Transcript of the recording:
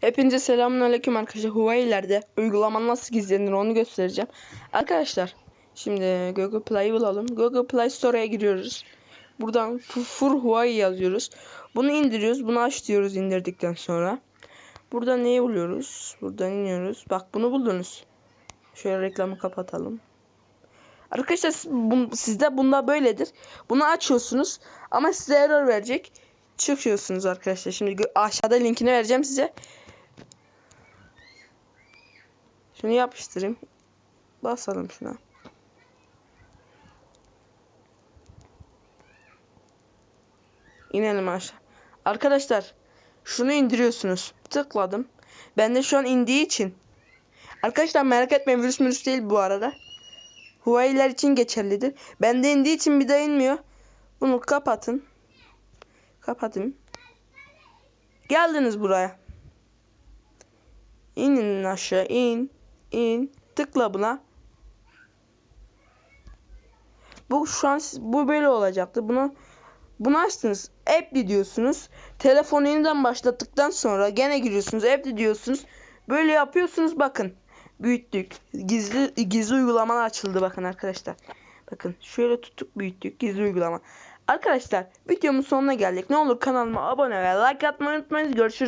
Hepinize selamünaleyküm arkadaşlar. Huawei'lerde uygulama nasıl gizlenir onu göstereceğim. Arkadaşlar şimdi Google Play'i bulalım. Google Play Store'a giriyoruz. Buradan Fur Huawei yazıyoruz. Bunu indiriyoruz. Bunu aç diyoruz indirdikten sonra. Burada neyi buluyoruz? Buradan iniyoruz. Bak bunu buldunuz. Şöyle reklamı kapatalım. Arkadaşlar sizde bunda böyledir. Bunu açıyorsunuz ama size error verecek. Çıkıyorsunuz arkadaşlar. Şimdi aşağıda linkini vereceğim size. Şunu yapıştırayım. Basalım şuna. İnelim aşağı. Arkadaşlar şunu indiriyorsunuz. Tıkladım. Ben de şu an indiği için. Arkadaşlar merak etmeyin virüs virüs değil bu arada. Huawei'ler için geçerlidir. Bende indiği için bir daha inmiyor. Bunu kapatın. Kapatayım. Geldiniz buraya. İnin aşağı in. İn. Tıkla buna. Bu şu an bu böyle olacaktı. Bunu bunu açtınız. App diyorsunuz. Telefonu yeniden başlattıktan sonra gene giriyorsunuz. App diyorsunuz. Böyle yapıyorsunuz bakın. Büyüttük. Gizli gizli uygulamalar açıldı bakın arkadaşlar. Bakın şöyle tuttuk büyüttük gizli uygulama. Arkadaşlar videomun sonuna geldik. Ne olur kanalıma abone ve like atmayı unutmayın. Görüşürüz.